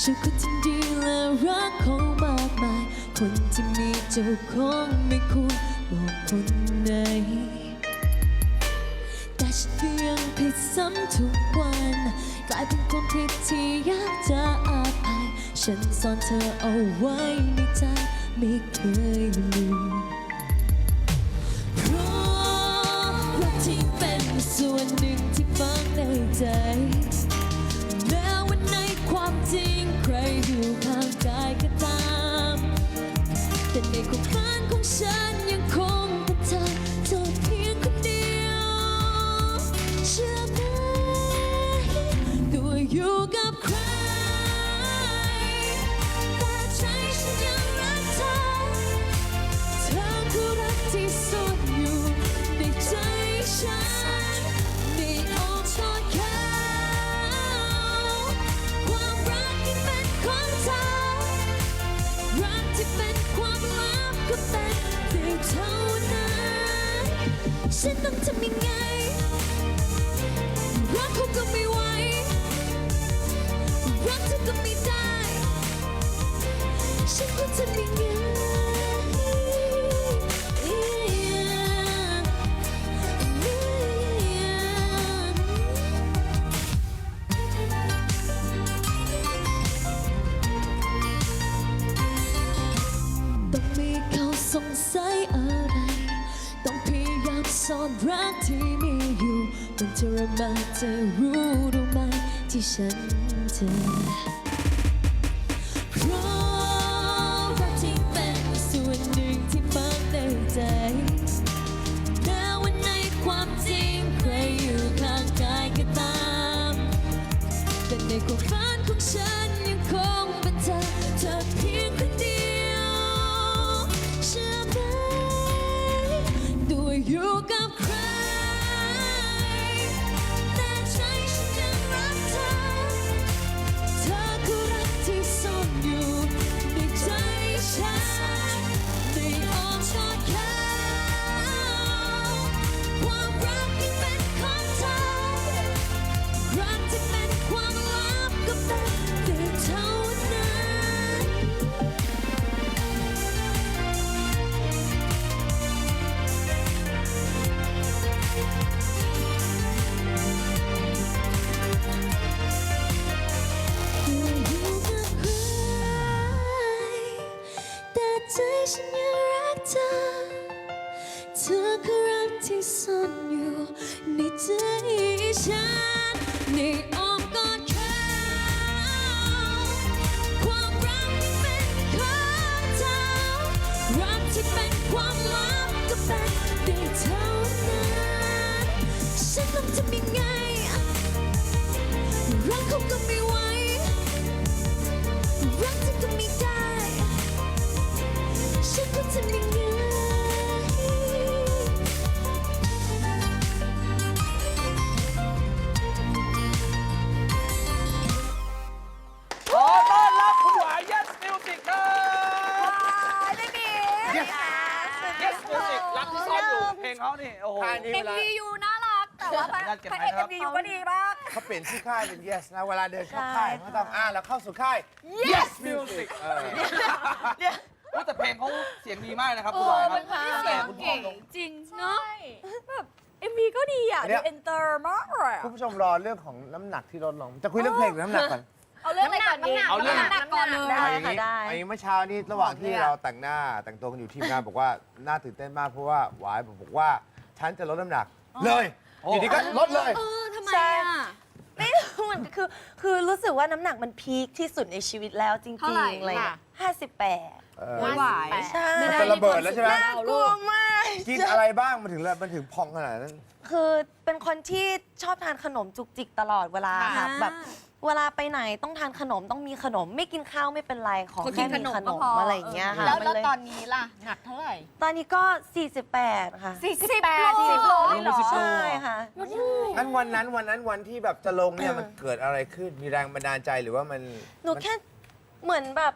ฉันคนที่ดีและรักเขามากมาย คนที่มีเจ้าของไม่ควรบอกคนไหนแต่ฉันก็ยังผิดซ้ำทุกวัน กลายเป็นความผิดที่ยากจะอาภัย ฉันซ่อนเธอเอาไว้ในใจไม่เคยลืมเพราะรักที่เป็นส่วนหนึ่งที่ฝังในใจ ข้ก็ตามแต่ในความฝันของฉัน ต้องมีเขาสงสัยอะไร ต้องพยายามซ่อนรักที่มีอยู่ มันทรมานจะรู้หรือไม่ที่ฉันเจอ ฝั ที่ซ่อนอยู่ในใจฉันในอ้อมกอดเขาความรักที่เป็นของเธอรักที่เป็นความลับก็เป็นได้เท่านั้นฉันต้องทำยังไงรักเขาก็ไม่ไหวรักเธอก็ไม่ได้ เขาเปลี่ยนชื่อค่ายเป็น Yes นะ เวลาเดินเข้าค่ายใช่เขาต้องอ่านแล้วเข้าสู่ค่าย Yes Music เออว่าแต่เพลงเขาเสียงดีมากนะครับคุณหวายครับเออมันตั้งแต่คุณพ่อลง จริงเนาะแบบเอ็มวีก็ดีอะอันเนี้ดูย เอนเตอร์มากเลยอะคุณผู้ชมรอเรื่องของน้ำหนักที่ลดลง จะคุยเรื่องเพลงหรือน้ำหนักก่อน เอาเรื่องอะไรก่อนดีเอาเรื่อง น้ำหนักก่อนเลยเอาอย่างนี้เอาอย่างนี้เมื่อเช้านี้ระหว่างที่เราแต่งหน้าแต่งตัวกันอยู่ทีมงาน บอกว่าน่าตื่นเต้นมากเพราะว่าหวายบอกว่า ฉันจะลดน้ำหนักเลยโอ้อยู่ดีก็ลดเลย เออทำไมใช่อะไม่รู้มันคือคือรู้สึกว่าน้ำหนักมันพีคที่สุดในชีวิตแล้วจริงเท่าไหร่ๆเลยค่ะ ห้าสิบแปดเออไม่ไหวใช่มันจะระเบิดแล้วใช่ไหม น่ากลัวมากกินอะไรบ้างมันถึงมันถึงพองขนาดนั้น คือเป็นคนที่ชอบทานขนมจุกจิกตลอดเวลาค่ะแบบ เวลาไปไหนต้องทานขนมต้องมีขนมไม่กินข้าวไม่เป็นไรขอขอกิแค่นขมีนมขนก็มพอออะไรอย่างเงี้ยค่ะแล้วมันแล้วเลยตอนนี้ล่ะหนักเท่าไหร่ ตอนนี้ก็ 48 ค่ะ 48 10โลเลยเหรอใช่ค่ะงั้นวันนั้นวันนั้นวันที่แบบจะลงเนี่ยมันเกิดอะไรขึ้นมีแรงบันดาลใจหรือว่ามันหนูแค่เหมือนแบบ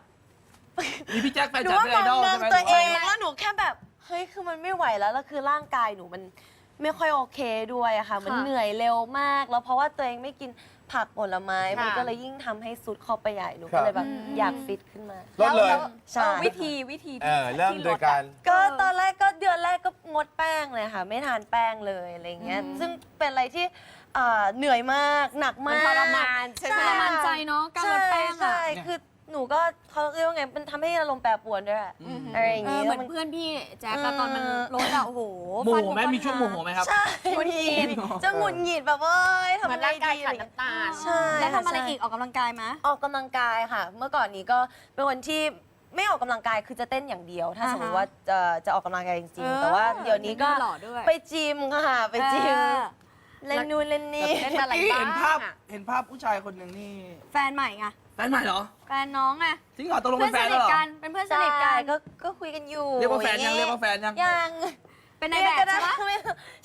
มีพี่แจ็คแฟนหนูจัดว่าเป็นไอมองดอลเมืองใช่ไหมตัวเองแล้วหนูแค่แบบเฮ้ยคือมันไม่ไหวแล้วแล้วคือร่างกายหนูมันไม่ค่อยโอเคด้วยอะค่ะ มันค่ะเหนื่อยเร็วมาก แล้วเพราะว่าตัวเองไม่กิน ผักผลไม้ค่ะ มันก็เลยยิ่งทำให้สุดเข้าไปใหญ่หนูครัก็บเลยแบบอยากฟิตขึ้นมา ลดเลยใช่เออวิธีวิธีเอที่อเริ่มที่โดยลอะ การ ก็ตอนแรกก็เดือนแรกก็งดแป้งเลยค่ะ ไม่ทานแป้งเลยอะไรเงี้ยซึ่งเป็นอะไรที่อ่าเหนื่อยมากหนักมันมากทรมานใช่ไหม ทรมานใจเนาะการลดแป้งใช่อะใช่คือ หนูก็เขาเรียกว่าไงมันทำให้อารมณ์แปรปรวนด้วยอะอะไรอย่างเองี้อเหมือนแล้วเพื่อนพี่แจ๊คอะเออตอนมันลดอะโอ้โหโมฟันโหไหมมีช่วงโมโหไหมครับ ใช่หงุดหงิดจะหงุดหงิดแบบว่าเอ้ยทำเหมือะอนไรร่างกายดีขาดน้ำตาล ใช่แล้วทำอะไรใช่อีกออกกำลังกายไหม ออกกำลังกายค่ะ เมื่อก่อนนี้ก็เป็นคนที่ไม่ออกกำลังกายคือจะเต้นอย่างเดียว ถ้าอ่าฮะสมมติว่าจะจะออกกำลังกายจริงเออๆแต่ว่าเดี๋ยวนี้ก็หล่อด้วยไปจิมค่ะ ไปจิมเออเล่นนู่นเล่นนี่ เล่นอะไรที่บ้างเห็นภาพอะ เห็นภาพผู้ชายคนหนึ่งนี่ แฟนใหม่ไง แฟนใหม่เหรอแฟนน้องไงจริงเหรอตกลงเพื่เป็อนนแฟสนนิแล้วเหรอทกันเป็นเพื่อนสใช่นิทกันก็ก็คุยกันอยู่เรียกว่าแฟนยังเรียกว่าแฟนยัง ยังเป็นในายแบบใช่ปะไม่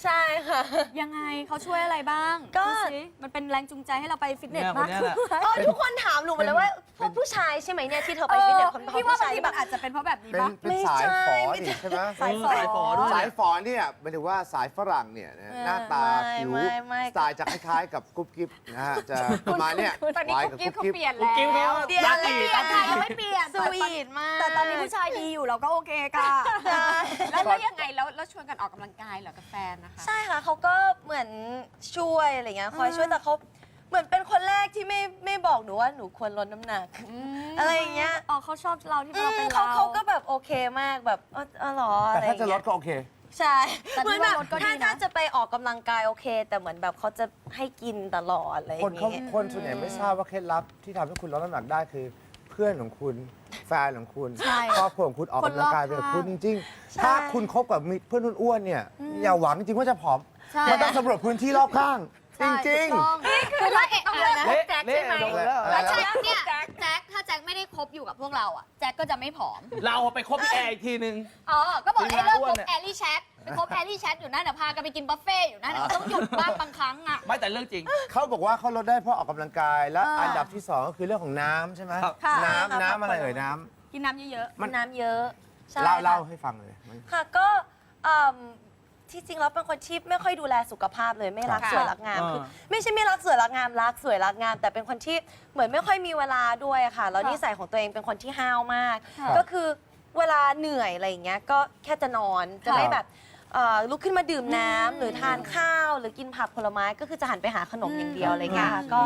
ใช่ค่ะ ยังไงเขาช่วยอะไรบ้างก็ ดูสิมันเป็นแรงจูงใจให้เราไปฟิตเนสเนี่ยมากคนเนี้ยขึ้นแหละอ๋อทุกคนถามหนูหมดเลยว่าพวกผู้ชายใช่ไหมเนี่ยที่เธอไปฟิตเนสคนพี่ว่าผู้บางชายทีที่แบมันบอาจจะเป็นเพราะแบบนี้เป็นปะ เป็นไม่สายใช่ฝอไม่นี่ใช่ใช่ไหมสายฝอ สายฝอด้วย สายฝอเนี่ยหมายถึงว่าสายฝรั่งเนี่ยนะเออหน้าตาไม่ผิวไม่ไม่ สไตล์จะคล้ายๆกับกุ๊บกิ๊บนะฮะจะประมาณเนี้ยตอนนี้ไว้กุ๊กับบกิ๊บเขากิ๊บเปลี่ยนกุ๊บกิ๊บแล้วเขาเดี๋ยวรักไม่ดีเปลี่ยนรักใช่ดียังไม่เปลี่ยนสวีทมากแต่ตอนนี้ผู้ชายดีอยู่เราก็โอเคค่ะแล้วแล้วยังไงแล้วแล้วชวนกันออกกำลังกายเหรอกับแฟนนะคะใช่ค่ะเขาก็เหมือนช่วยอะไรเงี้ยคอยช่วยแต่เขาเหมือนเป็นคนแรกที่ไม่ไม่บอกหนูว่าหนูควรลดน้ำหนักอะไรอย่างเงี้ยอ๋อเขาชอบเราที่อืเรามเป็นเขาเราเขาก็แบบโอเคมากแบบเออเออเหรอแต่อะไรอถ้าย่างจะลเงี้ดยก็โอเค ใช่แต่เหมือนที่แบว่าบลดก็ดีถ้านะ ถ้าจะไปออกกำลังกายโอเค แต่เหมือนแบบเขาจะให้กินตลอดอะไรอคนย่างเขาเงี้ยคนส่วนใหญ่ไม่ทราบว่าเคล็ดลับที่ทำให้คุณลดน้ำหนักได้คือ เพื่อนของคุณแฟนของคุณใช่ครอบครัวของคุณออกกำลังกายไปกับคุณจริงใช่ๆถ้าคุณคบกับมิตรเพื่อนอ้วนๆเนี่ย อย่าหวังจริงว่าจะผอมใช่ มันต้องสำรวจพื้นที่รอบข้าง จริงถูกต้องคือถ้าเอะอะนะ เละแจ็คเละใช่ไหมโดนแล้วอะไรแล้วนะแจ็คเนี่ย บอยู่กับพวกเราอะแจ็คก็จะไม่ผอม เราไปคบพี่แอร์อีกทีนึง อ๋อ ก็บอกทีมให้งานเลิกอ้ควนบเนี่ยแอลลี่แชทไปคบแอลลี่แชทอยู่นั่นเดี๋ยวพากันไปกินบุฟเฟ่ต์อยู่นั่นเดี๋ยวต้องหยุดบ้างบางครั้งอะ ไม่แต่เรื่องจริงๆเขาบอกว่าเขาลดได้เพราะออกกำลังกาย และอ่าอันดับที่สองก็คือเรื่องของน้ำใช่ไหมครับ ค่ะ น้ำน้ำอะไรเอ่ยน้กินน้ำเยอะมัน น้ำเยอะใช่ำเล่าค่ะเล่าให้ฟังเลยมัน ค่ะก็เอิ่ม ที่จริงแล้วเป็นคนที่ไม่ค่อยดูแลสุขภาพเลยไม่รักค่ะสวยรักงามอ่าคือไม่ใช่ไม่รักสวยรักงามรักสวยรักงาม แต่เป็นคนที่เหมือนไม่ค่อยมีเวลาด้วยอะค่ะแล้วค่ะนิสัยของตัวเองเป็นคนที่ห้าวมากค่ะก็คือเวลาเหนื่อยอะไรอย่างเงี้ยก็แค่จะนอนจะไม่แบบ เอ่อลุกขึ้นมาดื่มน้ำหรือทานข้าว หรือกินผักผลไม้ก็คือจะหันไปหาขนมอย่างเดียวอะไรเงี้ยค่ะก็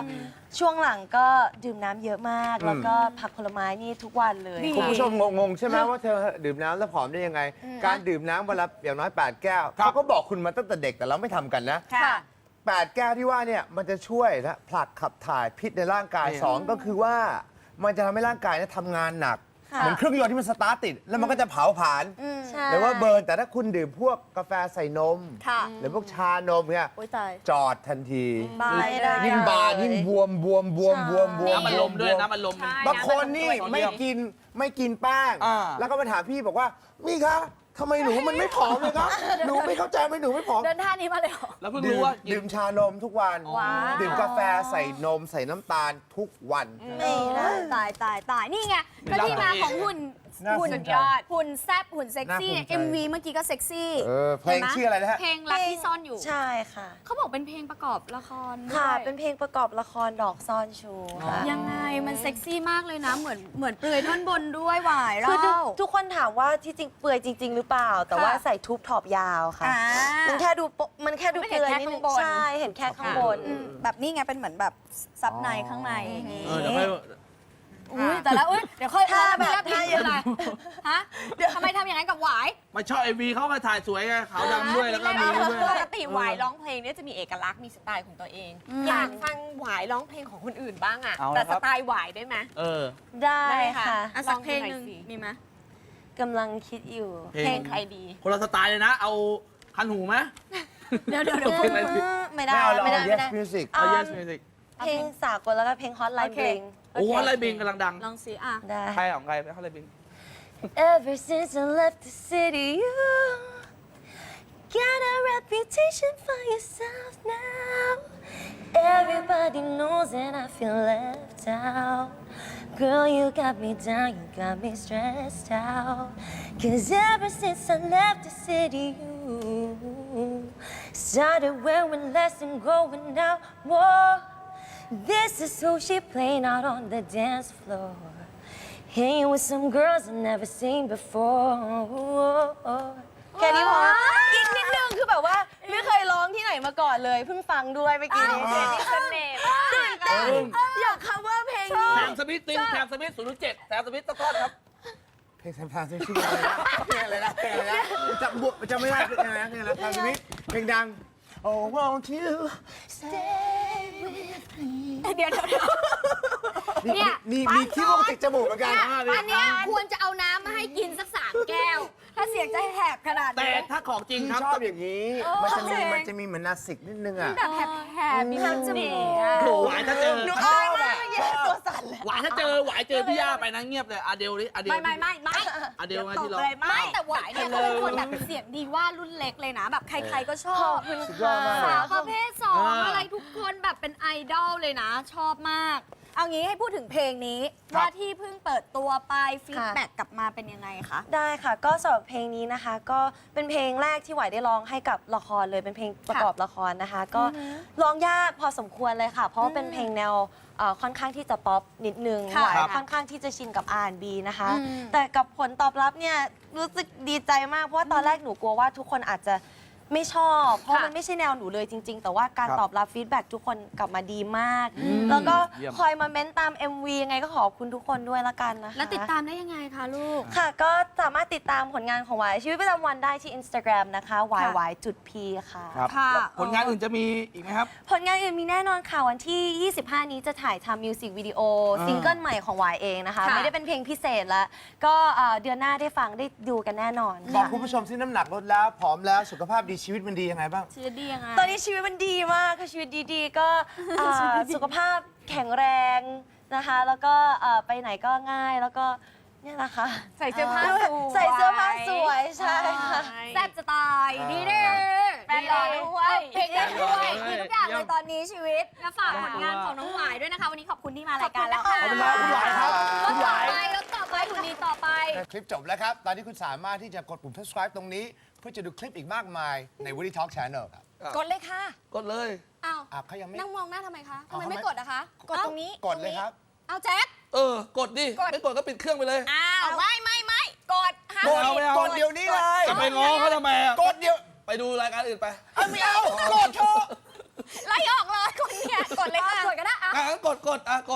ช่วงหลังก็ดื่มน้ำเยอะมาก แล้วก็ผักผลไม้นี่ทุกวันเลยคุณผู้ชมงงๆใช่ไหมว่าเธอดื่มน้ำแล้วผอมได้ยังไง การดื่มน้ำวันละอย่างน้อย 8 แก้วครับเขาก็บอกคุณมาตั้งแต่เด็กแต่เราไม่ทำกันนะ ค่ะ 8 แก้วที่ว่าเนี่ยมันจะช่วยและผลักขับถ่ายพิษในร่างกายเนี่ย2ก็คือว่ามันจะทำให้ร่างกายเนี่ยทำงานหนักค่ะ เหมือนเครื่องยนต์ที่มันสตาร์ทติด แล้วมันก็จะเผาผลาญใช่หรือว่าเบิร์นแต่ถ้าคุณดื่มพวกกาแฟใส่นม ค่ะหรือพวกชานมเนี่ยโอ้ยตาย จอดทันทีบายได้ ยิ่งบานยิ่งบวมบวมบวมบวมบวมน้ำมันลมด้วยน้ำมันลม ใช่ บางคนนี่ำมันลไม่กินไม่กินแป้ง อ่า แล้วก็มาถามพี่บอกว่ามี่คะ ทำไมหนูมันไม่ผอมเลยครับ หนูไม่เข้าใจไหมหนูไม่ผอมเดินท่านี้มาเลยเหรอ แล้วเพิ่งดื่รู้มว่ากินดื่มชานมทุกวัน ว้าว ดื่มกาแฟใส่นมใส่น้ำตาลทุกวันไม่ได้ตายตายตายนี่ไงไม่ก็รักที่มาตัวเองของหุ่น น่าหุ่นสนใจ ยอด หุ่นแซ่บหุ่นเซ็กซี่ น่าภูมิใจ MV เมื่อกี้ก็เซ็กซี่เออเพลงห็นหมชื่ออะไรนะฮะ เพลงรักที่ซ่อนอยู่ ใช่ค่ะ เขาบอกเป็นเพลงประกอบละครด้วยค่ะ เป็นเพลงประกอบละครดอกซ่อนชูค่ะยังไงมันเซ็กซี่มากเลยนะ เหมือนเหมือนเปลือยท่อนบนด้วยหวายคือทุกเล่าทุกคนถามว่าที่จริงเปลือยจริง ๆ หรือเปล่า แต่ค่ะว่าใส่ทูบท็อปยาวค่ะ อ่ามันแค่ดูโปะมันแค่ดูไม่เปเห็นลือยแค่นิดนึข้างงบน ใช่ เห็นแค่ข้างบน อืมแบบนี้ไงเป็นเหมือนแบบซับในข้างในอย่างงี้เออเดี๋ยวค่อย อุ้ยแต่ละอุ้ยเดี๋ยวค่อยถ้าแบบถ้าถ้าเย อะเลยฮะทำไมทำอย่างนั้นกับหวาย มาชอบไอวีเขามาถ่ายสวยไงขาวดำด้วยแล้วก็มีด้วย ปกติหวายร้องเพลงเนี่ยจะมีเอกลักษณ์มีสไตล์ของตัวเอง อยากฟังหวายร้องเพลงของคนอื่นบ้างอะเอาแต่ละคสรับไตล์หวายได้ไหม เออ ได้ได้ค่ะค่ะ อะสักเพลงหนึ่งลองดูหน่อยสิ มีไหมกำลังคิดอยู่ เพลง เพลงใครดี คนละสไตล์เลยนะ เอาคันหูไหม เดี๋ยวเดี๋ยวเดี๋ยวเพลงอะไรดีไม่ได้ ไม่เอาเราไม่ได้เอาไม่ yes ได้ music เอาอ่า yes music เพลงสากลแล้วก็เพลงฮอตไลน์ โอเค เพลง โอ้อะไรบิงกำลังดัง ลองสิอ่ะ ได้ ใครของใครอะไรบิง Ever since I left the city, you got a reputation for yourself now. Everybody knows that I feel left out. Girl, you got me down, you got me stressed out. Cause ever since I left the city, you Started wearing less and going out more. This is who she playing out on the dance floor. Hanging with some girls I've never seen before. แค่นี้พออีกนิดนึงคือแบบว่า ไม่เคยร้องที่ไหนมาก่อนเลย เพิ่งฟังด้วยเมื่อกี้นี้อ้าวมีเสน่ห์มากตื่นเต้นอยาก cover เพลงนี้แซมสมิธติงแซมสมิธศูนย์เจ็ดแซมสมิธต้องทอดครับ เพลงแซมซานชื่อเพลงอะไรนะเพลงอะไรนะจำบวจำไม่ได้เพลงอะไรนะเพลงอะไรแซมสมิธเพลงดัง Oh won't you เดี๋ยวเดี๋ยวเดี๋ยวเนี่นี่ยมีมีขี้มูกติดจมูกเหมือนกันอันเนี้ยควรจะเอาน้ำมาให้กินสักสามแก้ว ถ้าเสียงจะแหบขนาดแต่นี้ถ้าของจริงพี่ครับ ชอบอย่างนี้ มันจะมี มันจะมีเหมือนนาสิกนิดนึงอะ แบบแหบๆมีน้ำจมูกอะโถหวายถ้าเจอชอบอะชอบตัวานเลยหวานถ้าเจอหวายเจอพี่ย่าไปนะเงียบเลยอาเดลนี่อาเดลไม่ไม่ไม่ไม่อาเดลมาที่เราไม่แต่หวายเนี่ยเขาเป็นคนแบบเสียงดีว่ารุ่นเล็กเลยนะ แบบใครๆก็ชอบ สุดยอดมาก สาวประเภทสองอ่า อะไรทุกคนแบบเป็นไอดอลเลยนะ ชอบมาก เอางี้ให้พูดถึงเพลงนี้ ครับ ว่าที่เพิ่งเปิดตัวไปฟีดแบ็กกลับมาเป็นยังไงคะ ได้ค่ะ ก็สำหรับเพลงนี้นะคะ ก็เป็นเพลงแรกที่หวายได้ร้องให้กับละครเลยเป็นเพลงประกอบละครนะคะ ก็ร้องยากพอสมควรเลยค่ะ เพราะว่าเป็นเพลงแนวเอ่อค่อนข้างที่จะป๊อปนิดนึงค่ะหวายครับ ค่อนข้างที่จะชินกับ R&B นะคะ อืมแต่กับผลตอบรับเนี่ยรู้สึกดีใจมากเพราะว่าตอนแรกหนูกลัวว่าทุกคนอาจจะ ไม่ชอบ เพราะค่ะมันไม่ใช่แนวหนูเลยจริง ๆ แต่ว่าการครับตอบรับฟีดแบ็กทุกคนกลับมาดีมากแล้วก็เยี่ยม คอยมาเม้นตาม MV ยังไงก็ขอบคุณทุกคนด้วยละกันนะคะแล้วติดตามได้ยังไงคะลูก ค่ะ ก็สามารถติดตามผลงานของหวายชีวิตประจำวันได้ที่ Instagram นะคะ y y จุด p ค่ะ ครับค่ะ แล้วผลงานอื่นจะมีอีกไหมครับ ผลงานอื่นมีแน่นอนค่ะ วันที่ 25 นี้จะถ่ายทำมิวสิกวิดีโออ่า ซิงเกิลใหม่ของหวายเองนะคะ ค่ะ ไม่ได้เป็นเพลงพิเศษแล้วก็เอ่อเดือนหน้าได้ฟังได้ดูกันแน่นอนบอกค่ะ คุณผู้ชมที่น้ำหนักลดแล้ว ผอมแล้วสุขภาพดีชีวิตมันดียังไงบ้าง ชีวิตดียังไงตอนนี้ชีวิตมันดีมากค่ะชีวิตดีๆ ก็เอ่อสุขภาพแข็งแรงนะคะ แล้วก็เอ่อไปไหนก็ง่ายแล้วก็เนี่ยแหละค่ะใส่เสื้อผ้าสวยใส่เสื้อผ้าสวยใช่ค่ะ แซ่บจะตายดีเด้แฟนหล่อด้วยเพลงเล่นด้วยเยี่ยมมีทุกอย่างเยี่เลยยมตอนนี้ชีวิต แล้วฝากผลงานของน้องหวายด้วยนะคะ วันนี้ขอบคุณที่มารายการแล้วค่ะขอบคุณครับคุณหวายครับแล้วคุณหต่อวาย ไปแล้วต่อ ไปถุงนี้ต่อไปคลิปจบแล้วครับ ตอนนี้คุณสามารถที่จะกดปุ่ม subscribe ตรงนี้ เพื่อจะดูคลิปอีกมากมายใน Woody Talk Channel ครับกดเลยค่ะกดเลย อ้าวอะเขายังไม่ นั่งมองหน้าทำไมคะทำไมเอาทำไมไม่กดอะคะกดตรงนี้กดเลยครับ เอาแจ๊ค เออ กดดิไม่กดก็ปิดเครื่องไปเลย อ้าวไม่ไม่ไม่กดห้ามกดเอาไม่เอา กดเดี๋ยวนี้เลย จะไปง้อเขาทำไมอะกดเดี๋ยวไปดูรายการอื่นไปเอาไม่เอากดเถอะ ไล่ออกเลยคนเนี่ยกดเลยค่ะกดก็ได้อะอะงั้นกดกดอะกด